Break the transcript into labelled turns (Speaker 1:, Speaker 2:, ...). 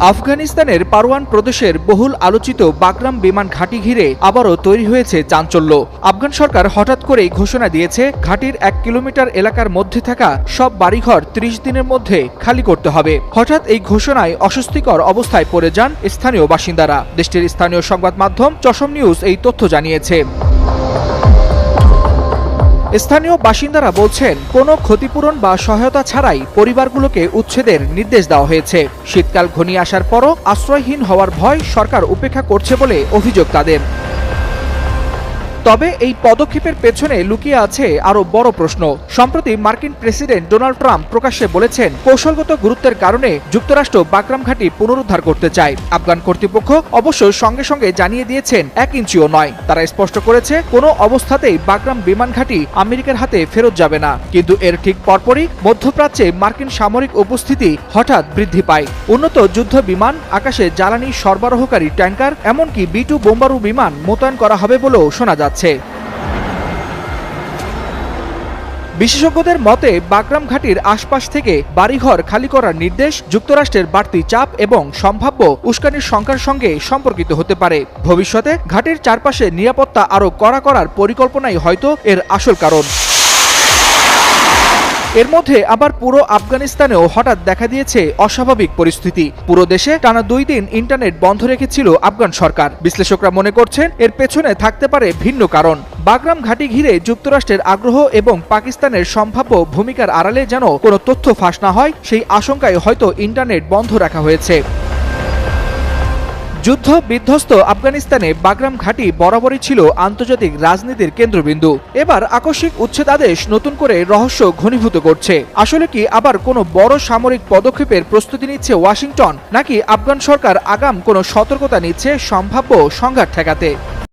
Speaker 1: আফগানিস্তানের পারওয়ান প্রদেশের বহুল আলোচিত বাগরাম বিমান ঘাঁটি ঘিরে আবারও তৈরি হয়েছে চাঞ্চল্য। আফগান সরকার হঠাৎ করেই ঘোষণা দিয়েছে, ঘাঁটির এক কিলোমিটার এলাকার মধ্যে থাকা সব বাড়িঘর ত্রিশ দিনের মধ্যে খালি করতে হবে। হঠাৎ এই ঘোষণায় অস্বস্তিকর অবস্থায় পড়ে যান স্থানীয় বাসিন্দারা। দেশটির স্থানীয় সংবাদ মাধ্যম চশম নিউজ এই তথ্য জানিয়েছে। স্থানীয় বাসিন্দারা বলছেন, কোনো ক্ষতিপূরণ বা সহায়তা ছাড়াই পরিবারগুলোকে উচ্ছেদের নির্দেশ দেওয়া হয়েছে। শীতকাল ঘনিয়ে আসার পরও আশ্রয়হীন হওয়ার ভয় সরকার উপেক্ষা করছে বলে অভিযোগ তাদের। তবে এই পদক্ষেপের পেছনে লুকিয়ে আছে আরও বড় প্রশ্ন। সম্প্রতি মার্কিন প্রেসিডেন্ট ডোনাল্ড ট্রাম্প প্রকাশ্যে বলেছেন, কৌশলগত গুরুত্বের কারণে যুক্তরাষ্ট্র বাকরাম ঘাঁটি পুনরুদ্ধার করতে চায়। আফগান কর্তৃপক্ষ অবশ্য সঙ্গে সঙ্গে জানিয়ে দিয়েছেন, এক ইঞ্চিও নয়। তারা স্পষ্ট করেছে, কোনো অবস্থাতেই বাকরাম বিমান ঘাঁটি আমেরিকার হাতে ফেরত যাবে না। কিন্তু এর ঠিক পরপরই মধ্যপ্রাচ্যে মার্কিন সামরিক উপস্থিতি হঠাৎ বৃদ্ধি পায়। উন্নত যুদ্ধ বিমান, আকাশে জ্বালানি সরবরাহকারী ট্যাঙ্কার, এমনকি বি টু বোম্বারু বিমান মোতায়েন করা হবে বলেও শোনা যাচ্ছে। বিশেষজ্ঞদের মতে, বাগরাম ঘাটির আশপাশ থেকে বাড়িঘর খালি করার নির্দেশ যুক্তরাষ্ট্রের বাড়তি চাপ এবং সম্ভাব্য উস্কানির সংখ্যার সঙ্গে সম্পর্কিত হতে পারে। ভবিষ্যতে ঘাটির চারপাশে নিরাপত্তা আরও কড়া করার পরিকল্পনাই হয়তো এর আসল কারণ। এর মধ্যে আবার পুরো আফগানিস্তানেও হঠাৎ দেখা দিয়েছে অস্বাভাবিক পরিস্থিতি। পুরো দেশে টানা দুই দিন ইন্টারনেট বন্ধ রেখেছিল আফগান সরকার। বিশ্লেষকরা মনে করছেন, এর পেছনে থাকতে পারে ভিন্ন কারণ। বাগরাম ঘাটি ঘিরে যুক্তরাষ্ট্রের আগ্রহ এবং পাকিস্তানের সম্ভাব্য ভূমিকার আড়ালে যেন কোনো তথ্য ফাঁস না হয়, সেই আশঙ্কায় হয়তো ইন্টারনেট বন্ধ রাখা হয়েছে। যুদ্ধ বিধ্বস্ত আফগানিস্তানে বাগরাম ঘাঁটি বরাবরই ছিল আন্তর্জাতিক রাজনীতির কেন্দ্রবিন্দু। এবার আকস্মিক উচ্ছেদ আদেশ নতুন করে রহস্য ঘনীভূত করছে। আসলে কি আবার কোনো বড় সামরিক পদক্ষেপের প্রস্তুতি নিচ্ছে ওয়াশিংটন, নাকি আফগান সরকার আগাম কোনো সতর্কতা নিচ্ছে সম্ভাব্য সংঘাত ঠেকাতে?